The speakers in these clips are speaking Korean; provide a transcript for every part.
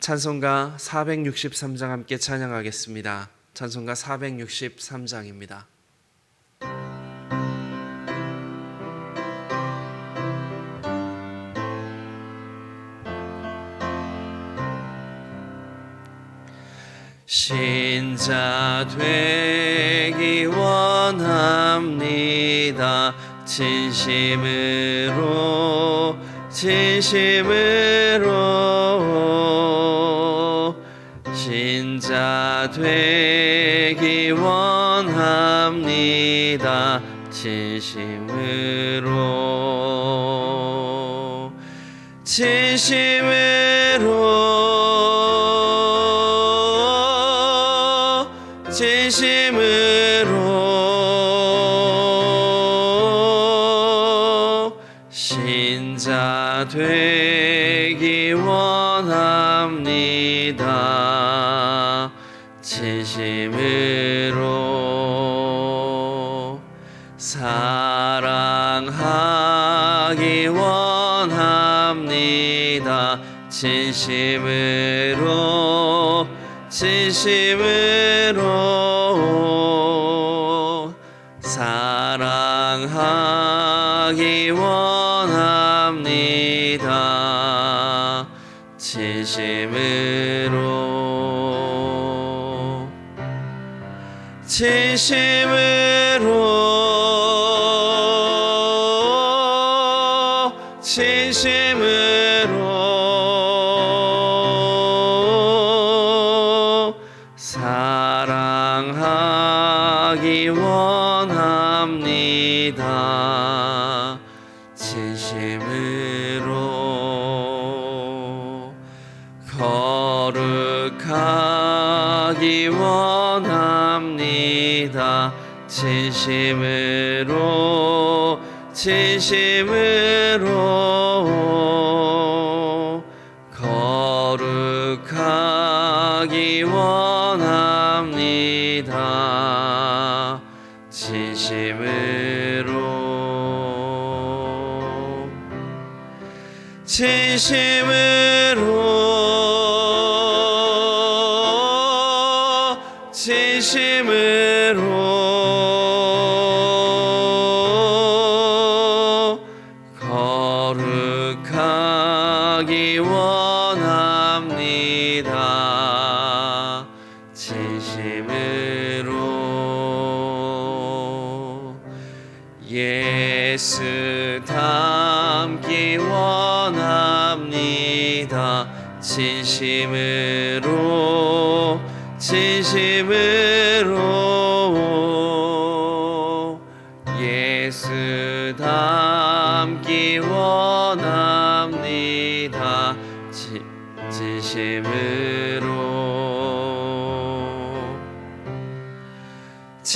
찬송가 463장 함께 찬양하겠습니다. 찬송가 463장입니다. 신자 되기 원합니다. 진심으로 진심으로 자 되기 원합니다. 진심으로 진심으로 진심으로 진심으로 진심으로 진심으로 거룩하기 원합니다. 진심으로 진심으로 진심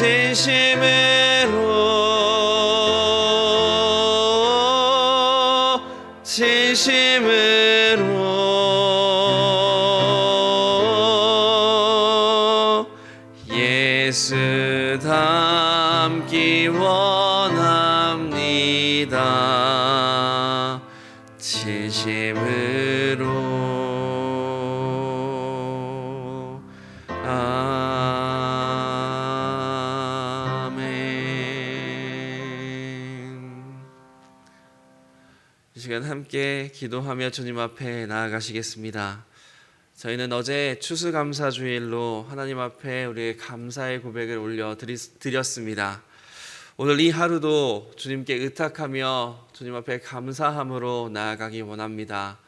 진심으 기도하며 주님 앞에 나아가시겠습니다. 저희는 어제 추수감사 주일로 하나님 앞에 우리의 감사의 고백을 올려 드렸습니다. 오늘 이 하루도 주님께 의탁하며 주님 앞에 감사함으로 나아가기 원합니다.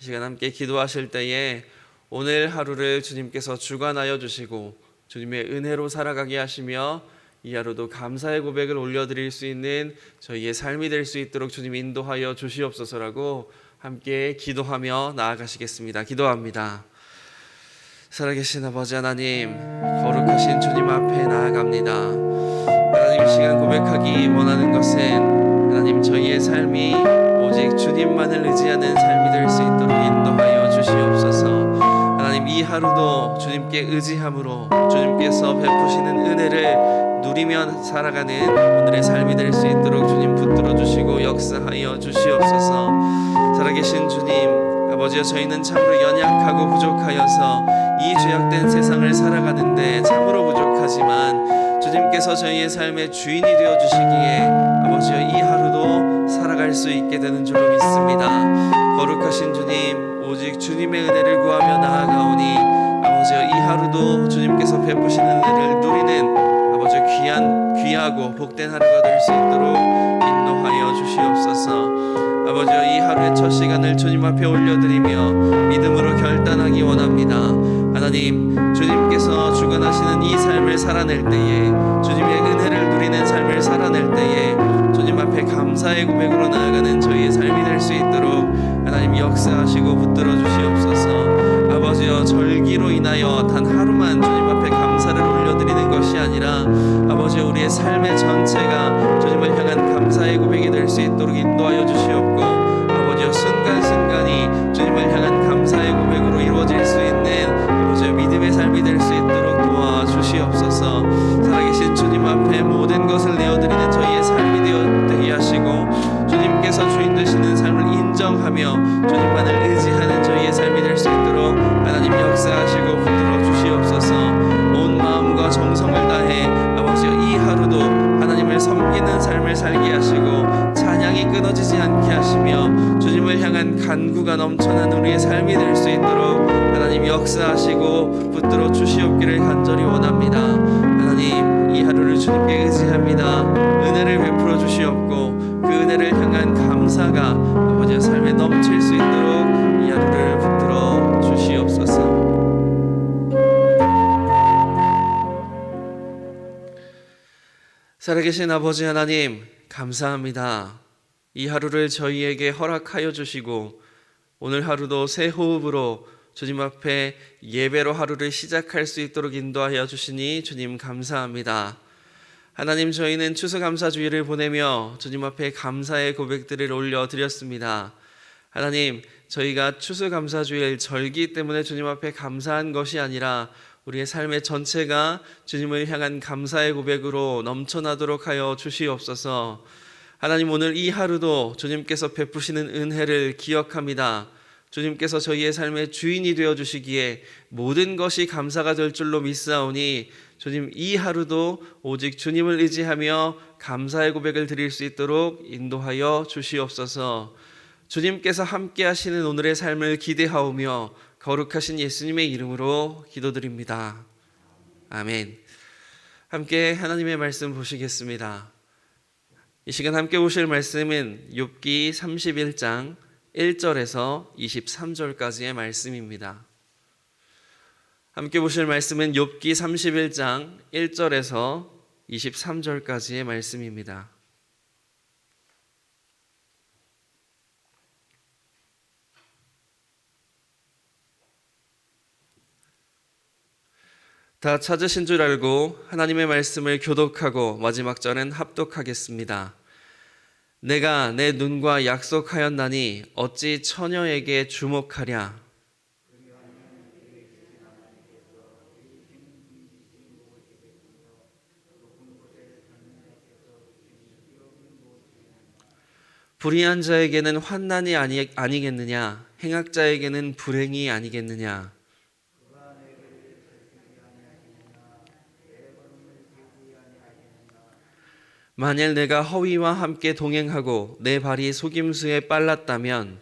이 시간 함께 기도하실 때에 오늘 하루를 주님께서 주관하여 주시고 주님의 은혜로 살아가게 하시며 이 하루도 감사의 고백을 올려드릴 수 있는 저희의 삶이 될 수 있도록 주님 인도하여 주시옵소서라고 함께 기도하며 나아가시겠습니다. 기도합니다. 살아계신 아버지 하나님, 거룩하신 주님 앞에 나아갑니다. 하나님 시간 고백하기 원하는 것은 하나님 저희의 삶이 오직 주님만을 의지하는 삶이 될 수 있도록 인도하여 주시옵소서. 하나님 이 하루도 주님께 의지함으로 주님께서 베푸시는 은혜를 누리며 살아가는 오늘의 삶이 될 수 있도록 주님 붙들어 주시고 역사하여 주시옵소서. 살아계신 주님 아버지여 저희는 참으로 연약하고 부족하여서 이 죄악된 세상을 살아가는데 참으로 부족하지만 주님께서 저희의 삶의 주인이 되어 주시기에 아버지여 이 하루도 살아갈 수 있게 되는 줄로 믿습니다. 거룩하신 주님 오직 주님의 은혜를 구하며 나아가오니 아버지여 이 하루도 주님께서 베푸시는 은혜를 누리는 아버지 귀한 귀하고 복된 하루가 될 수 있도록 인도하여 주시옵소서. 아버지여 이 하루의 첫 시간을 주님 앞에 올려드리며 믿음으로 결단하기 원합니다. 하나님 주님께서 주관하시는 이 삶을 살아낼 때에 주님의 은혜를 누리는 삶을 살아낼 때에 주님 앞에 감사의 고백으로 나아가는 저희의 삶이 될 수 있도록 하나님 역사하시고 붙들어 주시옵소서. 아버지여 절기로 인하여 단 하루만 주님 앞에 감사를 올려드리는 것이 아니라 아버지 우리의 삶의 전체가 주님을 향한 감사의 고백이 될 수 있도록 인도하여 주시옵고 우리의 삶이 될 수 있도록 하나님 역사하시고 붙들어 주시옵기를 간절히 원합니다 하나님 이 하루를 주님께 의지합니다 은혜를 베풀어 주시옵고 그 은혜를 향한 감사가 아버지의 삶에 넘칠 수 있도록 이 하루를 붙들어 주시옵소서. 살아계신 아버지 하나님, 감사합니다. 이 하루를 저희에게 허락하여 주시고 오늘 하루도 새 호흡으로 주님 앞에 예배로 하루를 시작할 수 있도록 인도하여 주시니 주님 감사합니다. 하나님 저희는 추수감사주의를 보내며 주님 앞에 감사의 고백들을 올려드렸습니다. 하나님 저희가 추수감사주일 절기 때문에 주님 앞에 감사한 것이 아니라 우리의 삶의 전체가 주님을 향한 감사의 고백으로 넘쳐나도록 하여 주시옵소서. 하나님 오늘 이 하루도 주님께서 베푸시는 은혜를 기억합니다. 주님께서 저희의 삶의 주인이 되어 주시기에 모든 것이 감사가 될 줄로 믿사오니 주님 이 하루도 오직 주님을 의지하며 감사의 고백을 드릴 수 있도록 인도하여 주시옵소서. 주님께서 함께 하시는 오늘의 삶을 기대하오며 거룩하신 예수님의 이름으로 기도드립니다. 아멘. 함께 하나님의 말씀 보시겠습니다. 이 시간 함께 보실 말씀은 욥기 31장 1절에서 23절까지의 말씀입니다. 함께 보실 말씀은 욥기 31장 1절에서 23절까지의 말씀입니다. 다 찾으신 줄 알고 하나님의 말씀을 교독하고 마지막 절은 합독하겠습니다. 내가 내 눈과 약속하였나니 어찌 처녀에게 주목하랴? 불의한 자에게는 환난이 아니, 아니겠느냐? 행악자에게는 불행이 아니겠느냐 만일 내가 허위와 함께 동행하고 내 발이 속임수에 빨랐다면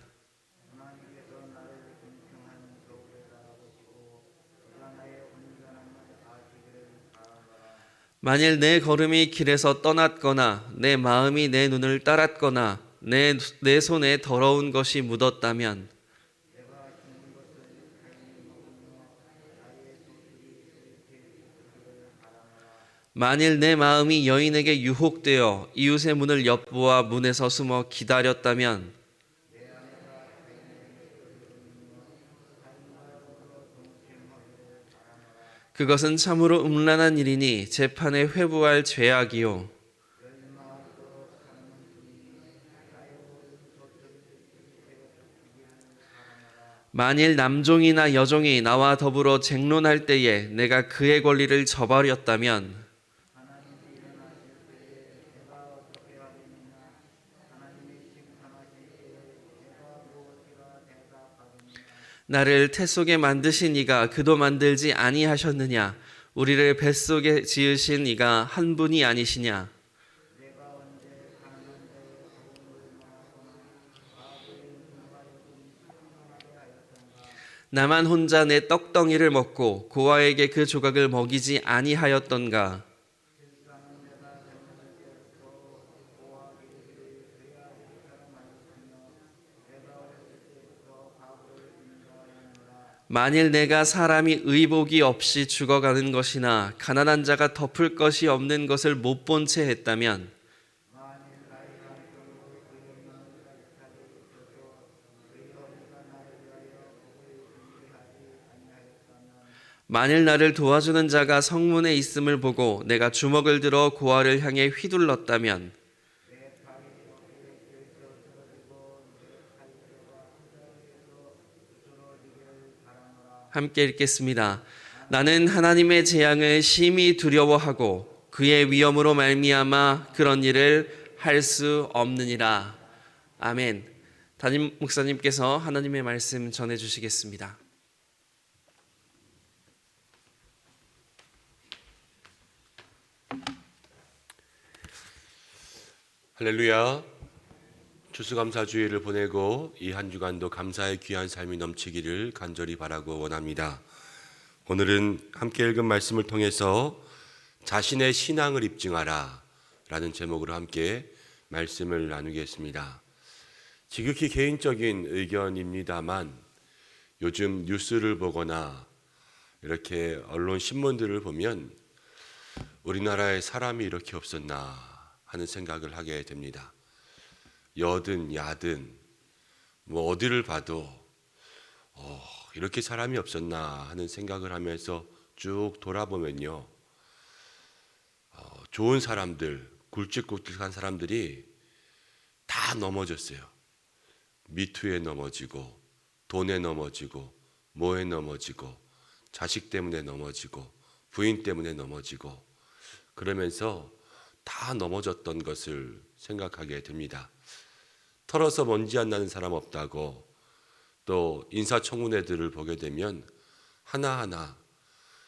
만일 내 걸음이 길에서 떠났거나 내 마음이 내 눈을 따랐거나 내, 내 손에 더러운 것이 묻었다면 만일 내 마음이 여인에게 유혹되어 이웃의 문을 엿보아 문에서 숨어 기다렸다면 그것은 참으로 음란한 일이니 재판에 회부할 죄악이요. 만일 남종이나 여종이 나와 더불어 쟁론할 때에 내가 그의 권리를 저버렸다면 나를 태 속에 만드신 이가 그도 만들지 아니하셨느냐? 우리를 뱃속에 지으신 이가 한 분이 아니시냐? 나만 혼자 내 떡덩이를 먹고 고아에게 그 조각을 먹이지 아니하였던가 만일 내가 사람이 의복이 없이 죽어가는 것이나 가난한 자가 덮을 것이 없는 것을 못 본 채 했다면 만일 나를 도와주는 자가 성문에 있음을 보고 내가 주먹을 들어 고아를 향해 휘둘렀다면 함께 읽겠습니다. 나는 하나님의 재앙을 심히 두려워하고 그의 위엄으로 말미암아 그런 일을 할 수 없느니라. 아멘. 담임 목사님께서 하나님의 말씀 전해 주시겠습니다. 할렐루야. 추수감사주의를 보내고 이 한 주간도 감사의 귀한 삶이 넘치기를 간절히 바라고 원합니다. 오늘은 함께 읽은 말씀을 통해서 자신의 신앙을 입증하라 라는 제목으로 함께 말씀을 나누겠습니다. 지극히 개인적인 의견입니다만 요즘 뉴스를 보거나 이렇게 언론 신문들을 보면 우리나라에 사람이 이렇게 없었나 하는 생각을 하게 됩니다. 여든 야든 뭐 어디를 봐도 어, 이렇게 사람이 없었나 하는 생각을 하면서 쭉 돌아보면요. 어, 좋은 사람들, 굵직굵직한 사람들이 다 넘어졌어요. 미투에 넘어지고 돈에 넘어지고 뭐에 넘어지고 자식 때문에 넘어지고 부인 때문에 넘어지고 그러면서 다 넘어졌던 것을 생각하게 됩니다. 털어서 먼지 안 나는 사람 없다고 또 인사청문회들을 보게 되면 하나하나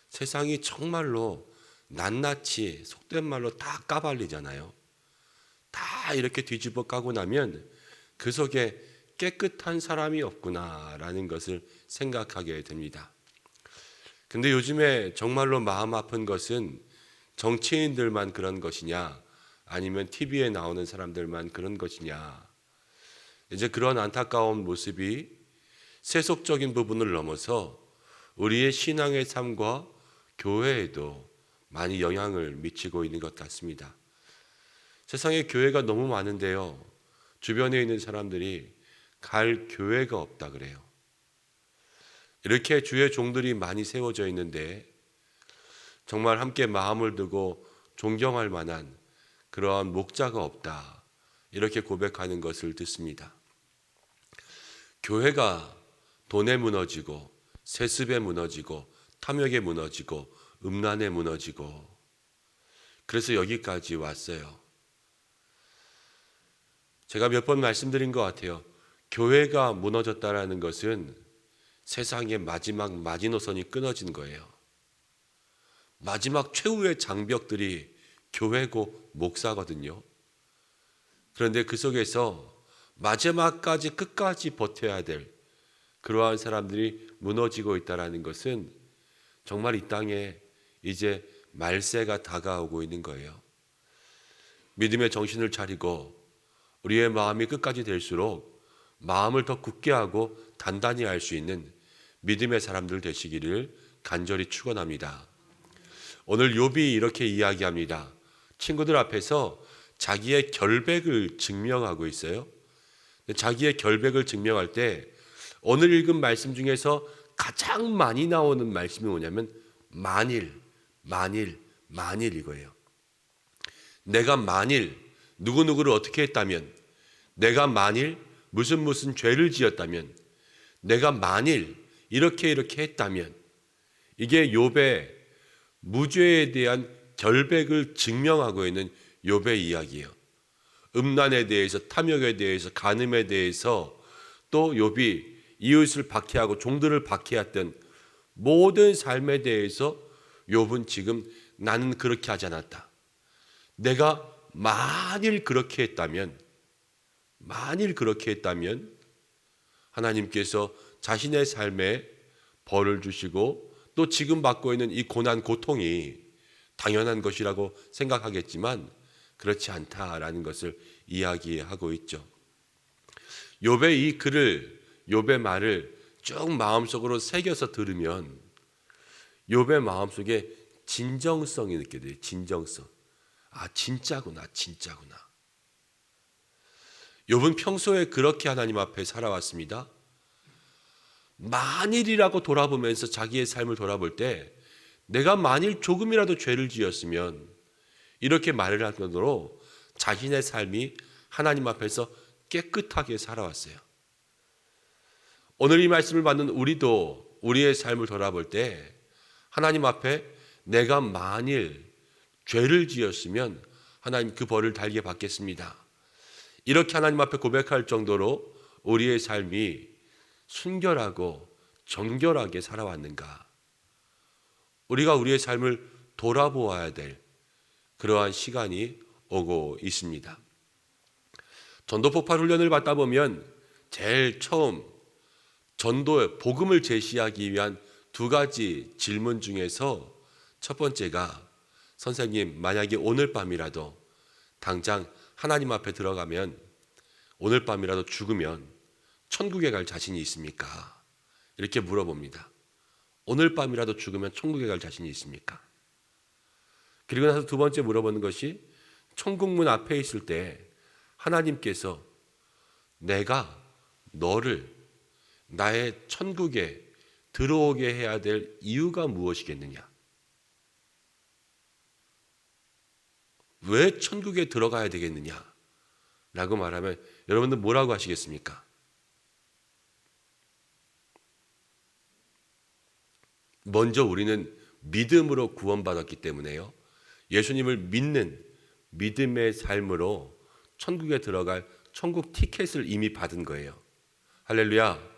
세상이 정말로 낱낱이 속된 말로 다 까발리잖아요. 다 이렇게 뒤집어 까고 나면 그 속에 깨끗한 사람이 없구나라는 것을 생각하게 됩니다. 근데 요즘에 정말로 마음 아픈 것은 정치인들만 그런 것이냐 아니면 TV에 나오는 사람들만 그런 것이냐 이제 그런 안타까운 모습이 세속적인 부분을 넘어서 우리의 신앙의 삶과 교회에도 많이 영향을 미치고 있는 것 같습니다. 세상에 교회가 너무 많은데요. 주변에 있는 사람들이 갈 교회가 없다 그래요. 이렇게 주의 종들이 많이 세워져 있는데 정말 함께 마음을 두고 존경할 만한 그러한 목자가 없다. 이렇게 고백하는 것을 듣습니다. 교회가 돈에 무너지고 세습에 무너지고 탐욕에 무너지고 음란에 무너지고 그래서 여기까지 왔어요. 제가 몇 번 말씀드린 것 같아요. 교회가 무너졌다라는 것은 세상의 마지막 마지노선이 끊어진 거예요. 마지막 최후의 장벽들이 교회고 목사거든요. 그런데 그 속에서 마지막까지 끝까지 버텨야 될 그러한 사람들이 무너지고 있다라는 것은 정말 이 땅에 이제 말세가 다가오고 있는 거예요. 믿음의 정신을 차리고 우리의 마음이 끝까지 될수록 마음을 더 굳게 하고 단단히 할 수 있는 믿음의 사람들 되시기를 간절히 축원합니다. 오늘 욥이 이렇게 이야기합니다. 친구들 앞에서 자기의 결백을 증명하고 있어요. 자기의 결백을 증명할 때 오늘 읽은 말씀 중에서 가장 많이 나오는 말씀이 뭐냐면 만일, 만일, 만일 이거예요. 내가 만일 누구누구를 어떻게 했다면 내가 만일 무슨 무슨 죄를 지었다면 내가 만일 이렇게 이렇게 했다면 이게 욥의 무죄에 대한 결백을 증명하고 있는 욥의 이야기예요. 음란에 대해서 탐욕에 대해서 간음에 대해서 또 욥이 이웃을 박해하고 종들을 박해했던 모든 삶에 대해서 욥은 지금 나는 그렇게 하지 않았다. 내가 만일 그렇게 했다면 만일 그렇게 했다면 하나님께서 자신의 삶에 벌을 주시고 또 지금 받고 있는 이 고난 고통이 당연한 것이라고 생각하겠지만 그렇지 않다라는 것을 이야기하고 있죠. 욥의 이 글을 욥의 말을 쭉 마음속으로 새겨서 들으면 욥의 마음속에 진정성이 느껴져요. 진정성. 아, 진짜구나. 진짜구나. 욥은 평소에 그렇게 하나님 앞에 살아왔습니다. 만일이라고 돌아보면서 자기의 삶을 돌아볼 때 내가 만일 조금이라도 죄를 지었으면 이렇게 말을 할 정도로 자신의 삶이 하나님 앞에서 깨끗하게 살아왔어요. 오늘 이 말씀을 받는 우리도 우리의 삶을 돌아볼 때 하나님 앞에 내가 만일 죄를 지었으면 하나님 그 벌을 달게 받겠습니다. 이렇게 하나님 앞에 고백할 정도로 우리의 삶이 순결하고 정결하게 살아왔는가? 우리가 우리의 삶을 돌아보아야 될 그러한 시간이 오고 있습니다. 전도 폭발 훈련을 받다 보면 제일 처음 전도의 복음을 제시하기 위한 두 가지 질문 중에서 첫 번째가 선생님 만약에 오늘 밤이라도 당장 하나님 앞에 들어가면 오늘 밤이라도 죽으면 천국에 갈 자신이 있습니까? 이렇게 물어봅니다. 오늘 밤이라도 죽으면 천국에 갈 자신이 있습니까? 그리고 나서 두 번째 물어보는 것이 천국문 앞에 있을 때 하나님께서 내가 너를 나의 천국에 들어오게 해야 될 이유가 무엇이겠느냐? 왜 천국에 들어가야 되겠느냐? 라고 말하면 여러분들 뭐라고 하시겠습니까? 먼저 우리는 믿음으로 구원받았기 때문에요. 예수님을 믿는 믿음의 삶으로 천국에 들어갈 천국 티켓을 이미 받은 거예요. 할렐루야.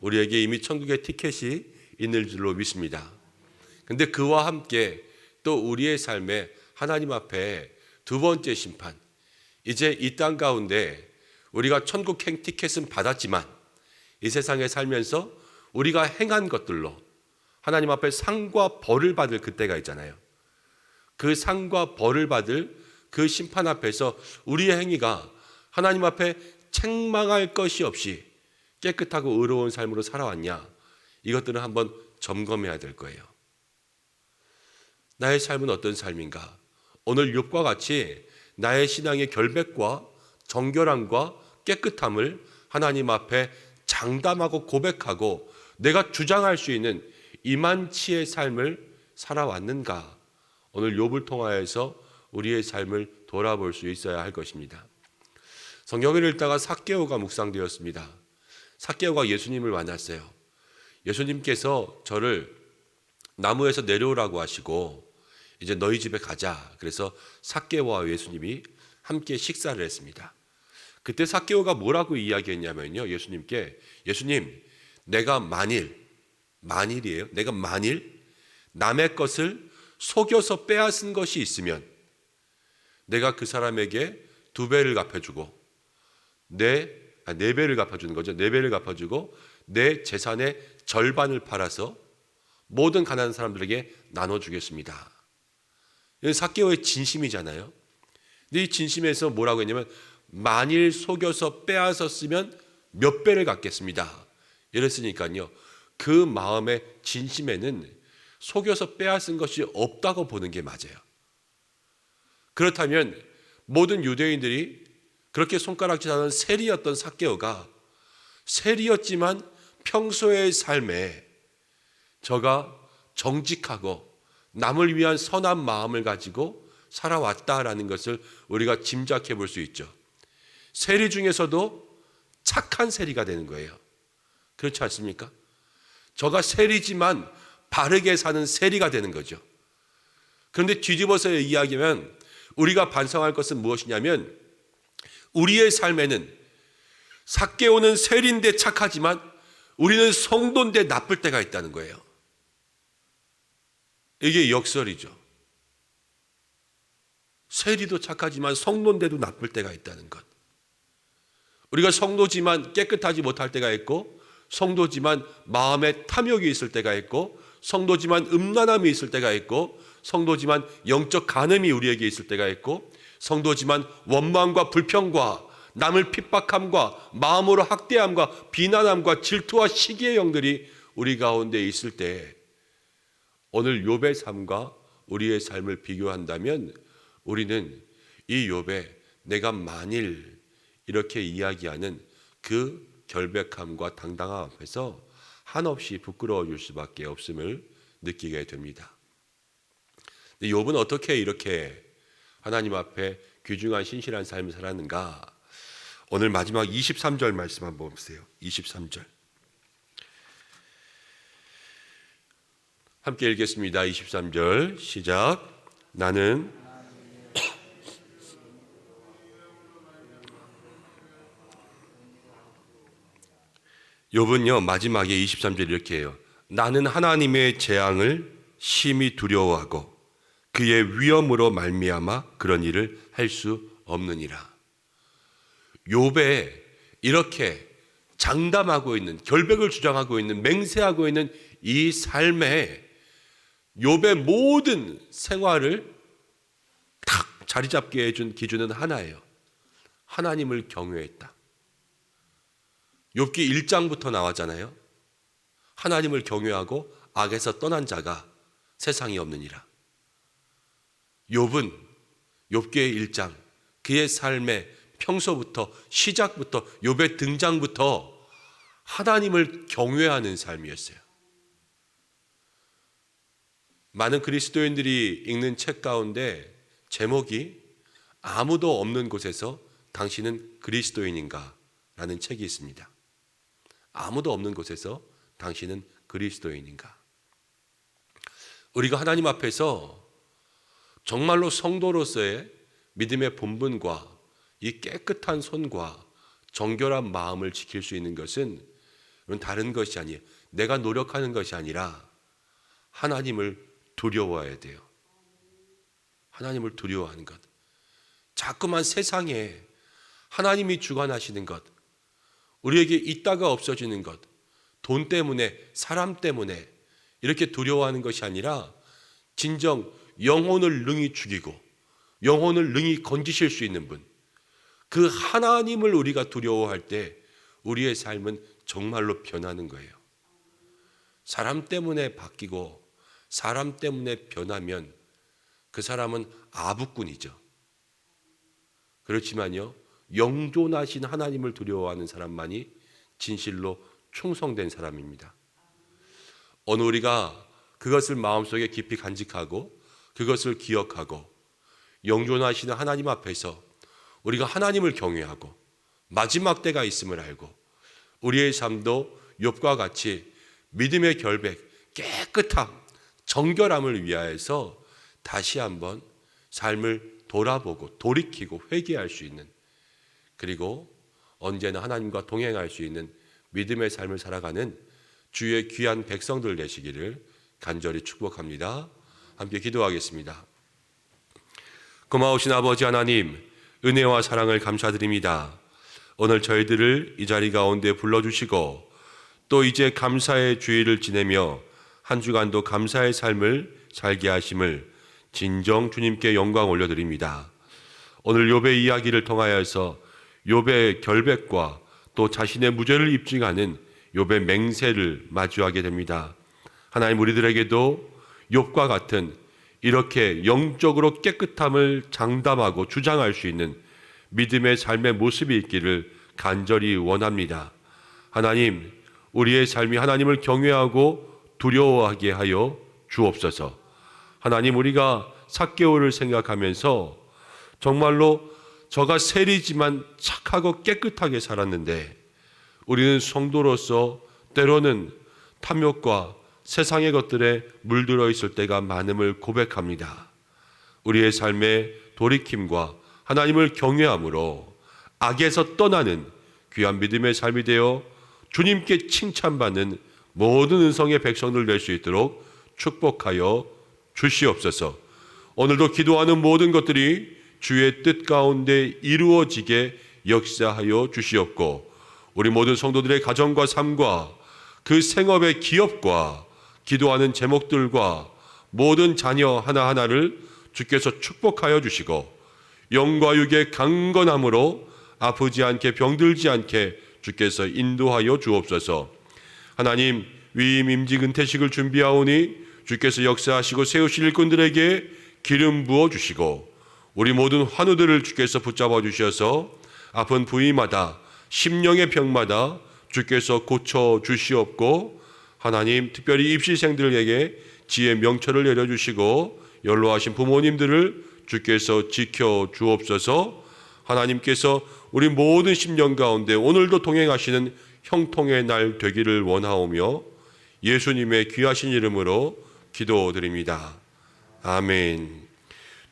우리에게 이미 천국의 티켓이 있는 줄로 믿습니다. 근데 그와 함께 또 우리의 삶에 하나님 앞에 두 번째 심판. 이제 이 땅 가운데 우리가 천국 행 티켓은 받았지만 이 세상에 살면서 우리가 행한 것들로 하나님 앞에 상과 벌을 받을 그때가 있잖아요. 그 상과 벌을 받을 그 심판 앞에서 우리의 행위가 하나님 앞에 책망할 것이 없이 깨끗하고 의로운 삶으로 살아왔냐? 이것들은 한번 점검해야 될 거예요. 나의 삶은 어떤 삶인가? 오늘 욥과 같이 나의 신앙의 결백과 정결함과 깨끗함을 하나님 앞에 장담하고 고백하고 내가 주장할 수 있는 이만치의 삶을 살아왔는가? 오늘 욥을 통하여서 우리의 삶을 돌아볼 수 있어야 할 것입니다. 성경을 읽다가 사개오가 묵상되었습니다. 사개오가 예수님을 만났어요. 예수님께서 저를 나무에서 내려오라고 하시고 이제 너희 집에 가자. 그래서 사개오와 예수님이 함께 식사를 했습니다. 그때 사개오가 뭐라고 이야기했냐면요. 예수님께 예수님, 내가 만일 만일이에요. 내가 만일 남의 것을 속여서 빼앗은 것이 있으면 내가 그 사람에게 두 배를 갚아주고 네, 아, 네 배를 갚아주는 거죠. 네 배를 갚아주고 내 재산의 절반을 팔아서 모든 가난한 사람들에게 나눠주겠습니다. 사개오의 진심이잖아요. 근데 이 진심에서 뭐라고 했냐면 만일 속여서 빼앗았으면 몇 배를 갚겠습니다. 이랬으니까요. 그 마음의 진심에는 속여서 빼앗은 것이 없다고 보는 게 맞아요. 그렇다면 모든 유대인들이 그렇게 손가락질하는 세리였던 사개오가 세리였지만 평소의 삶에 저가 정직하고 남을 위한 선한 마음을 가지고 살아왔다라는 것을 우리가 짐작해 볼 수 있죠. 세리 중에서도 착한 세리가 되는 거예요. 그렇지 않습니까? 저가 세리지만 바르게 사는 세리가 되는 거죠. 그런데 뒤집어서 이야기하면 우리가 반성할 것은 무엇이냐면 우리의 삶에는 삭개오는 세리인데 착하지만 우리는 성도인데 나쁠 때가 있다는 거예요. 이게 역설이죠. 세리도 착하지만 성도인데도 나쁠 때가 있다는 것. 우리가 성도지만 깨끗하지 못할 때가 있고 성도지만 마음에 탐욕이 있을 때가 있고 성도지만 음란함이 있을 때가 있고 성도지만 영적 간음이 우리에게 있을 때가 있고 성도지만 원망과 불평과 남을 핍박함과 마음으로 학대함과 비난함과 질투와 시기의 영들이 우리 가운데 있을 때 오늘 욥의 삶과 우리의 삶을 비교한다면 우리는 이 욥에 내가 만일 이렇게 이야기하는 그 결백함과 당당함 앞에서 한없이 부끄러워질 수밖에 없음을 느끼게 됩니다. 근데 욥은 어떻게 이렇게 하나님 앞에 귀중한 신실한 삶을 살았는가? 오늘 마지막 23절 말씀 한번 보세요. 23절. 함께 읽겠습니다. 23절 시작. 나는 욥은요 마지막에 23절 이렇게 해요. 나는 하나님의 재앙을 심히 두려워하고 그의 위험으로 말미암아 그런 일을 할 수 없느니라. 욥에 이렇게 장담하고 있는 결백을 주장하고 있는 맹세하고 있는 이 삶에 욥의 모든 생활을 탁 자리 잡게 해준 기준은 하나예요. 하나님을 경외했다. 욥기 1장부터 나왔잖아요. 하나님을 경외하고 악에서 떠난 자가 세상이 없느니라. 욥은 욥기의 1장 그의 삶의 평소부터 시작부터 욥의 등장부터 하나님을 경외하는 삶이었어요. 많은 그리스도인들이 읽는 책 가운데 제목이 아무도 없는 곳에서 당신은 그리스도인인가? 라는 책이 있습니다. 아무도 없는 곳에서 당신은 그리스도인인가? 우리가 하나님 앞에서 정말로 성도로서의 믿음의 본분과 이 깨끗한 손과 정결한 마음을 지킬 수 있는 것은 다른 것이 아니에요. 내가 노력하는 것이 아니라 하나님을 두려워해야 돼요. 하나님을 두려워하는 것. 자꾸만 세상에 하나님이 주관하시는 것, 우리에게 있다가 없어지는 것, 돈 때문에, 사람 때문에 이렇게 두려워하는 것이 아니라 진정 영혼을 능히 죽이고 영혼을 능히 건지실 수 있는 분, 그 하나님을 우리가 두려워할 때 우리의 삶은 정말로 변하는 거예요. 사람 때문에 바뀌고 사람 때문에 변하면 그 사람은 아부꾼이죠. 그렇지만요, 영존하신 하나님을 두려워하는 사람만이 진실로 충성된 사람입니다. 어느 우리가 그것을 마음속에 깊이 간직하고 그것을 기억하고 영존하시는 하나님 앞에서 우리가 하나님을 경외하고 마지막 때가 있음을 알고 우리의 삶도 욥과 같이 믿음의 결백, 깨끗함, 정결함을 위하여서 다시 한번 삶을 돌아보고 돌이키고 회개할 수 있는 그리고 언제나 하나님과 동행할 수 있는 믿음의 삶을 살아가는 주의 귀한 백성들 되시기를 간절히 축복합니다. 함께 기도하겠습니다. 고마우신 아버지 하나님, 은혜와 사랑을 감사드립니다. 오늘 저희들을 이 자리 가운데 불러주시고 또 이제 감사의 주의를 지내며 한 주간도 감사의 삶을 살게 하심을 진정 주님께 영광 올려드립니다. 오늘 욥의 이야기를 통하여서 욥의 결백과 또 자신의 무죄를 입증하는 욥의 맹세를 마주하게 됩니다. 하나님 우리들에게도 욥과 같은 이렇게 영적으로 깨끗함을 장담하고 주장할 수 있는 믿음의 삶의 모습이 있기를 간절히 원합니다. 하나님, 우리의 삶이 하나님을 경외하고 두려워하게 하여 주옵소서. 하나님, 우리가 사개오를 생각하면서 정말로 저가 세리지만 착하고 깨끗하게 살았는데 우리는 성도로서 때로는 탐욕과 세상의 것들에 물들어 있을 때가 많음을 고백합니다. 우리의 삶의 돌이킴과 하나님을 경외함으로 악에서 떠나는 귀한 믿음의 삶이 되어 주님께 칭찬받는 모든 은성의 백성들 될 수 있도록 축복하여 주시옵소서. 오늘도 기도하는 모든 것들이 주의 뜻 가운데 이루어지게 역사하여 주시옵고 우리 모든 성도들의 가정과 삶과 그 생업의 기업과 기도하는 제목들과 모든 자녀 하나하나를 주께서 축복하여 주시고 영과 육의 강건함으로 아프지 않게 병들지 않게 주께서 인도하여 주옵소서. 하나님 위임 임직 은퇴식을 준비하오니 주께서 역사하시고 세우실 일꾼들에게 기름 부어 주시고 우리 모든 환우들을 주께서 붙잡아 주셔서 아픈 부위마다 심령의 병마다 주께서 고쳐 주시옵고 하나님 특별히 입시생들에게 지혜 명철을 내려 주시고 연로하신 부모님들을 주께서 지켜 주옵소서 하나님께서 우리 모든 심령 가운데 오늘도 동행하시는 형통의 날 되기를 원하오며 예수님의 귀하신 이름으로 기도드립니다. 아멘.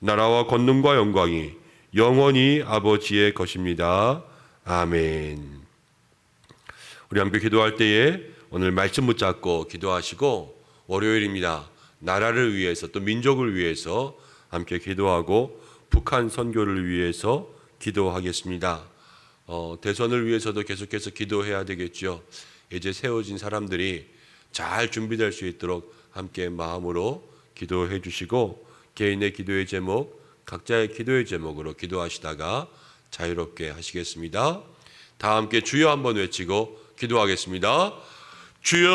나라와 권능과 영광이 영원히 아버지의 것입니다. 아멘. 우리 함께 기도할 때에 오늘 말씀 붙잡고 기도하시고 월요일입니다. 나라를 위해서 또 민족을 위해서 함께 기도하고 북한 선교를 위해서 기도하겠습니다. 어, 대선을 위해서도 계속해서 기도해야 되겠죠. 이제 세워진 사람들이 잘 준비될 수 있도록 함께 마음으로 기도해 주시고 개인의 기도의 제목, 각자의 기도의 제목으로 기도하시다가 자유롭게 하시겠습니다. 다 함께 주여 한번 외치고 기도하겠습니다. 주여!